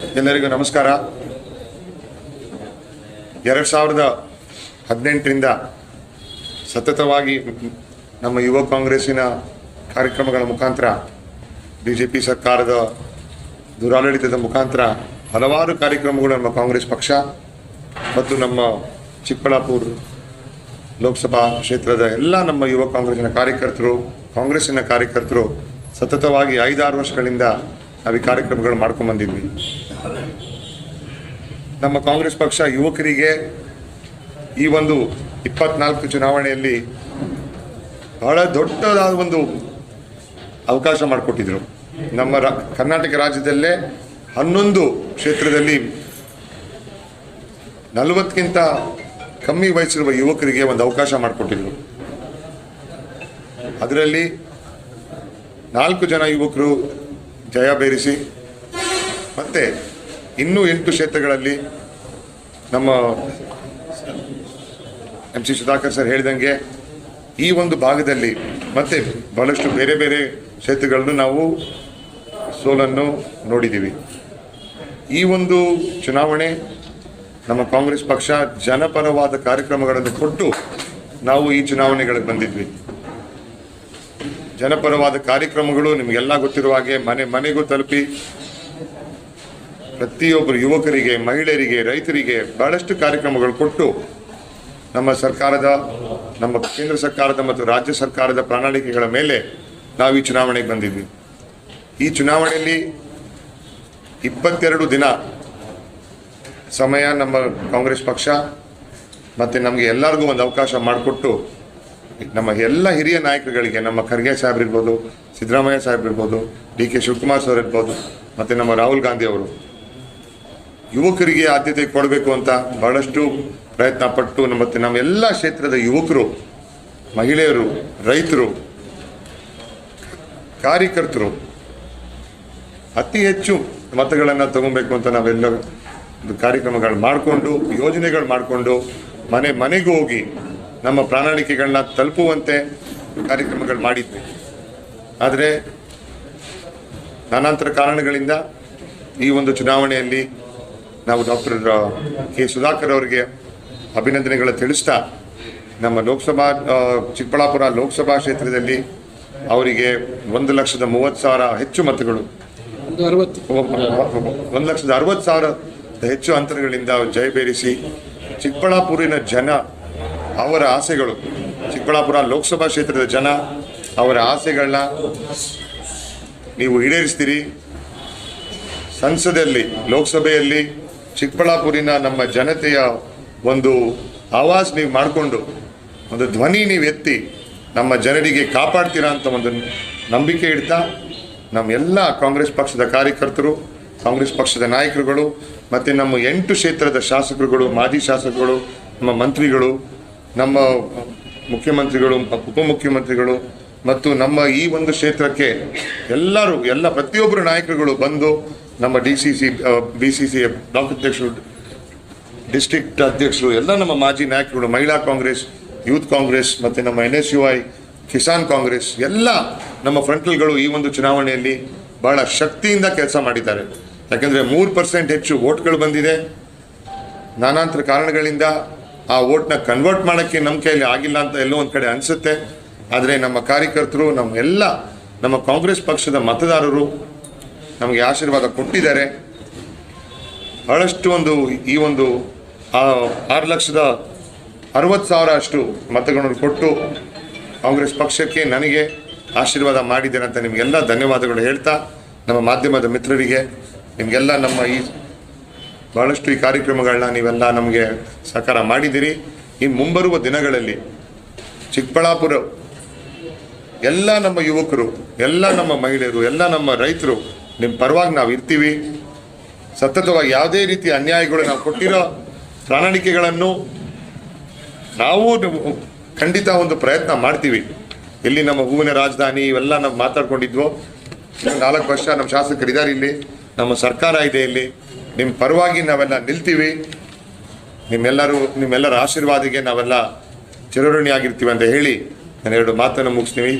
ಎಲ್ಲರಿಗೂ ನಮಸ್ಕಾರ. ಎರಡು ಸಾವಿರದ ಹದಿನೆಂಟರಿಂದ ಸತತವಾಗಿ ನಮ್ಮ ಯುವ ಕಾಂಗ್ರೆಸ್ಸಿನ ಕಾರ್ಯಕ್ರಮಗಳ ಮುಖಾಂತರ ಬಿ ಜೆ ಪಿ ಸರ್ಕಾರದ ದುರಾಡಳಿತದ ಮುಖಾಂತರ ಹಲವಾರು ಕಾರ್ಯಕ್ರಮಗಳು ನಮ್ಮ ಕಾಂಗ್ರೆಸ್ ಪಕ್ಷ ಮತ್ತು ನಮ್ಮ ಚಿಕ್ಕಬಳ್ಳಾಪುರ ಲೋಕಸಭಾ ಕ್ಷೇತ್ರದ ಎಲ್ಲ ನಮ್ಮ ಯುವ ಕಾಂಗ್ರೆಸ್ಸಿನ ಕಾರ್ಯಕರ್ತರು ಕಾಂಗ್ರೆಸ್ಸಿನ ಕಾರ್ಯಕರ್ತರು ಸತತವಾಗಿ ಐದಾರು ವರ್ಷಗಳಿಂದ ನಾವು ಈ ಕಾರ್ಯಕ್ರಮಗಳು ಮಾಡ್ಕೊಂಡು ಬಂದಿದ್ವಿ. ನಮ್ಮ ಕಾಂಗ್ರೆಸ್ ಪಕ್ಷ ಯುವಕರಿಗೆ ಈ ಒಂದು ಇಪ್ಪತ್ನಾಲ್ಕು ಚುನಾವಣೆಯಲ್ಲಿ ಬಹಳ ದೊಡ್ಡದಾದ ಒಂದು ಅವಕಾಶ ಮಾಡಿಕೊಟ್ಟಿದ್ರು. ನಮ್ಮ ರಾ, ಕರ್ನಾಟಕ ರಾಜ್ಯದಲ್ಲೇ ಹನ್ನೊಂದು ಕ್ಷೇತ್ರದಲ್ಲಿ ನಲವತ್ತಕ್ಕಿಂತ ಕಮ್ಮಿ ವಯಸ್ಸಿರುವ ಯುವಕರಿಗೆ ಒಂದು ಅವಕಾಶ ಮಾಡಿಕೊಟ್ಟಿದ್ರು. ಅದರಲ್ಲಿ ನಾಲ್ಕು ಜನ ಯುವಕರು ಜಯ ಬೇರಿಸಿ. ಮತ್ತೆ ಇನ್ನೂ ಎಂಟು ಕ್ಷೇತ್ರಗಳಲ್ಲಿ ನಮ್ಮ ಎಂ ಸಿ ಸುಧಾಕರ್ ಸರ್ ಹೇಳಿದಂಗೆ ಈ ಒಂದು ಭಾಗದಲ್ಲಿ ಮತ್ತೆ ಬಹಳಷ್ಟು ಬೇರೆ ಬೇರೆ ಕ್ಷೇತ್ರಗಳನ್ನು ನಾವು ಸೋಲನ್ನು ನೋಡಿದ್ದೀವಿ. ಈ ಒಂದು ಚುನಾವಣೆ ನಮ್ಮ ಕಾಂಗ್ರೆಸ್ ಪಕ್ಷ ಜನಪರವಾದ ಕಾರ್ಯಕ್ರಮಗಳನ್ನು ಕೊಟ್ಟು ನಾವು ಈ ಚುನಾವಣೆಗಳಿಗೆ ಬಂದಿದ್ವಿ. ಜನಪರವಾದ ಕಾರ್ಯಕ್ರಮಗಳು ನಿಮಗೆಲ್ಲ ಗೊತ್ತಿರುವ ಹಾಗೆ ಮನೆ ಮನೆಗೂ ತಲುಪಿ ಪ್ರತಿಯೊಬ್ಬರು ಯುವಕರಿಗೆ, ಮಹಿಳೆಯರಿಗೆ, ರೈತರಿಗೆ ಬಹಳಷ್ಟು ಕಾರ್ಯಕ್ರಮಗಳು ಕೊಟ್ಟು ನಮ್ಮ ಸರ್ಕಾರದ, ನಮ್ಮ ಕೇಂದ್ರ ಸರ್ಕಾರದ ಮತ್ತು ರಾಜ್ಯ ಸರ್ಕಾರದ ಪ್ರಣಾಳಿಕೆಗಳ ಮೇಲೆ ನಾವು ಈ ಚುನಾವಣೆಗೆ ಬಂದಿದ್ವಿ. ಈ ಚುನಾವಣೆಯಲ್ಲಿ ಇಪ್ಪತ್ತೆರಡು ದಿನ ಸಮಯ ನಮ್ಮ ಕಾಂಗ್ರೆಸ್ ಪಕ್ಷ ಮತ್ತು ನಮಗೆ ಎಲ್ಲರಿಗೂ ಒಂದು ಅವಕಾಶ ಮಾಡಿಕೊಟ್ಟು ನಮ್ಮ ಎಲ್ಲ ಹಿರಿಯ ನಾಯಕರುಗಳಿಗೆ, ನಮ್ಮ ಖರ್ಗೆ ಸಾಹೇಬ್ ಇರ್ಬೋದು, ಸಿದ್ದರಾಮಯ್ಯ ಸಾಹೇಬ್ ಇರ್ಬೋದು, ಡಿ ಕೆ ಶಿವಕುಮಾರ್ ಸರ್ ಇರ್ಬೋದು, ಮತ್ತು ನಮ್ಮ ರಾಹುಲ್ ಗಾಂಧಿ ಅವರು. ಯುವಕರಿಗೆ ಆದ್ಯತೆ ಕೊಡಬೇಕು ಅಂತ ಬಹಳಷ್ಟು ಪ್ರಯತ್ನ ಪಟ್ಟು ಮತ್ತು ನಮ್ಮ ಎಲ್ಲ ಕ್ಷೇತ್ರದ ಯುವಕರು, ಮಹಿಳೆಯರು, ರೈತರು, ಕಾರ್ಯಕರ್ತರು, ಅತಿ ಹೆಚ್ಚು ಮತಗಳನ್ನು ತಗೊಬೇಕು ಅಂತ ನಾವೆಲ್ಲ ಕಾರ್ಯಕ್ರಮಗಳು ಮಾಡಿಕೊಂಡು, ಯೋಜನೆಗಳು ಮಾಡಿಕೊಂಡು, ಮನೆ ಮನೆಗೆ ಹೋಗಿ ನಮ್ಮ ಪ್ರಣಾಳಿಕೆಗಳನ್ನ ತಲುಪುವಂತೆ ಕಾರ್ಯಕ್ರಮಗಳು ಮಾಡಿದ್ವಿ. ಆದರೆ ನಾನಾಂತರ ಕಾರಣಗಳಿಂದ ಈ ಒಂದು ಚುನಾವಣೆಯಲ್ಲಿ ನಾವು ಡಾಕ್ಟರ್ ಕೆ. ಸುಧಾಕರ್ ಅವರಿಗೆ ಅಭಿನಂದನೆಗಳ ತಿಳಿಸ್ತಾ ನಮ್ಮ ಲೋಕಸಭಾ ಚಿಕ್ಕಬಳ್ಳಾಪುರ ಲೋಕಸಭಾ ಕ್ಷೇತ್ರದಲ್ಲಿ ಅವರಿಗೆ ಒಂದು ಲಕ್ಷದ ಮೂವತ್ತು ಸಾವಿರ ಹೆಚ್ಚು ಮತಗಳು. ಒಂದು ಲಕ್ಷದ ಅರವತ್ತು ಸಾವಿರ ಹೆಚ್ಚು ಅಂತರಗಳಿಂದ ಜಯಬೇರಿಸಿ ಚಿಕ್ಕಬಳ್ಳಾಪುರಿನ ಜನ ಅವರ ಆಸೆಗಳು. ಚಿಕ್ಕಬಳ್ಳಾಪುರ ಲೋಕಸಭಾ ಕ್ಷೇತ್ರದ ಜನ ಅವರ ಆಸೆಗಳನ್ನ ನೀವು ಈಡೇರಿಸ್ತೀರಿ. ಸಂಸದಲ್ಲಿ, ಲೋಕಸಭೆಯಲ್ಲಿ ಚಿಕ್ಕಬಳ್ಳಾಪುರಿನ ನಮ್ಮ ಜನತೆಯ ಒಂದು ಆವಾಜ್ ನೀವು ಮಾಡಿಕೊಂಡು, ಒಂದು ಧ್ವನಿ ನೀವು ಎತ್ತಿ ನಮ್ಮ ಜನರಿಗೆ ಕಾಪಾಡ್ತೀರಾ ಅಂತ ಒಂದು ನಂಬಿಕೆ ಇಡ್ತಾ ನಮ್ಮೆಲ್ಲ ಕಾಂಗ್ರೆಸ್ ಪಕ್ಷದ ಕಾರ್ಯಕರ್ತರು, ಕಾಂಗ್ರೆಸ್ ಪಕ್ಷದ ನಾಯಕರುಗಳು, ಮತ್ತು ನಮ್ಮ ಎಂಟು ಕ್ಷೇತ್ರದ ಶಾಸಕರುಗಳು, ಮಾಜಿ ಶಾಸಕರು ನಮ್ಮ ಮಂತ್ರಿಗಳು ನಮ್ಮ ಮುಖ್ಯಮಂತ್ರಿಗಳು, ಉಪಮುಖ್ಯಮಂತ್ರಿಗಳು ಮತ್ತು ನಮ್ಮ ಈ ಒಂದು ಕ್ಷೇತ್ರಕ್ಕೆ ಎಲ್ಲರೂ, ಎಲ್ಲ ಪ್ರತಿಯೊಬ್ಬರು ನಾಯಕರುಗಳು ಬಂದು ನಮ್ಮ D C C B C C block ಅಧ್ಯಕ್ಷರು, ಡಿಸ್ಟ್ರಿಕ್ಟ್ ಅಧ್ಯಕ್ಷರು, ಎಲ್ಲ ನಮ್ಮ ಮಾಜಿ ನಾಯಕರುಗಳು, ಮಹಿಳಾ ಕಾಂಗ್ರೆಸ್, ಯೂತ್ ಕಾಂಗ್ರೆಸ್ ಮತ್ತು ನಮ್ಮ N S U I Kisan Congress, ಎಲ್ಲ ನಮ್ಮ ಫ್ರಂಟ್ಲ್ಗಳು ಈ ಒಂದು ಚುನಾವಣೆಯಲ್ಲಿ ಬಹಳ ಶಕ್ತಿಯಿಂದ ಕೆಲಸ ಮಾಡಿದ್ದಾರೆ. ಯಾಕೆಂದರೆ ಮೂರು ಪರ್ಸೆಂಟ್ ಹೆಚ್ಚು ವೋಟ್ಗಳು ಬಂದಿದೆ. ನಾನಾಂತರ ಕಾರಣಗಳಿಂದ ಆ ವೋಟ್ನ ಕನ್ವರ್ಟ್ ಮಾಡೋಕ್ಕೆ ನಮ್ಮ ಕೈಯಲ್ಲಿ ಆಗಿಲ್ಲ ಅಂತ ಎಲ್ಲೋ ಒಂದು ಕಡೆ ಅನಿಸುತ್ತೆ. ಆದರೆ ನಮ್ಮ ಕಾರ್ಯಕರ್ತರು, ನಮ್ಮ ಎಲ್ಲ, ನಮ್ಮ ಕಾಂಗ್ರೆಸ್ ಪಕ್ಷದ ಮತದಾರರು ನಮಗೆ ಆಶೀರ್ವಾದ ಕೊಟ್ಟಿದ್ದಾರೆ. ಬಹಳಷ್ಟು ಒಂದು ಈ ಒಂದು ಆರು ಲಕ್ಷದ ಅರವತ್ತು ಸಾವಿರ ಅಷ್ಟು ಮತಗಳನ್ನು ಕೊಟ್ಟು ಕಾಂಗ್ರೆಸ್ ಪಕ್ಷಕ್ಕೆ ನನಗೆ ಆಶೀರ್ವಾದ ಮಾಡಿದ್ದೇನೆ ಅಂತ ನಿಮಗೆಲ್ಲ ಧನ್ಯವಾದಗಳು ಹೇಳ್ತಾ, ನಮ್ಮ ಮಾಧ್ಯಮದ ಮಿತ್ರರಿಗೆ, ನಿಮಗೆಲ್ಲ ನಮ್ಮ ಈ ಬಹಳಷ್ಟು ಈ ಕಾರ್ಯಕ್ರಮಗಳನ್ನ ನೀವೆಲ್ಲ ನಮಗೆ ಸಹಕಾರ ಮಾಡಿದ್ದೀರಿ ಇನ್ನು ಮುಂಬರುವ ದಿನಗಳಲ್ಲಿ ಚಿಕ್ಕಬಳ್ಳಾಪುರ ಎಲ್ಲ ನಮ್ಮ ಯುವಕರು, ಎಲ್ಲ ನಮ್ಮ ಮಹಿಳೆಯರು, ಎಲ್ಲ ನಮ್ಮ ರೈತರು ನಿಮ್ಮ ಪರವಾಗಿ ನಾವು ಇರ್ತೀವಿ. ಸತತವಾಗಿ ಯಾವುದೇ ರೀತಿಯ ಅನ್ಯಾಯಗಳು ನಾವು ಕೊಟ್ಟಿರೋ ಪ್ರಣಾಳಿಕೆಗಳನ್ನು ನಾವು ಖಂಡಿತ ಒಂದು ಪ್ರಯತ್ನ ಮಾಡ್ತೀವಿ. ಇಲ್ಲಿ ನಮ್ಮ ಹೂವಿನ ರಾಜಧಾನಿ ಇವೆಲ್ಲ ನಾವು ಮಾತಾಡ್ಕೊಂಡಿದ್ವು. ನಾಲ್ಕು ವರ್ಷ ನಮ್ಮ ಶಾಸಕರಿದ್ದಾರೆ ಇಲ್ಲಿ. ನಮ್ಮ ಸರ್ಕಾರ ಇದೆ ಇಲ್ಲಿ. ನಿಮ್ಮ ಪರವಾಗಿ ನಾವೆಲ್ಲ ನಿಲ್ತೀವಿ. ನಿಮ್ಮೆಲ್ಲರೂ, ನಿಮ್ಮೆಲ್ಲರ ಆಶೀರ್ವಾದಿಗೆ ನಾವೆಲ್ಲ ಚಿರಋಣಿಯಾಗಿರ್ತೀವಿ ಅಂತ ಹೇಳಿ ನಾನು ಎರಡು ಮಾತನ್ನು ಮುಗಿಸ್ತೀವಿ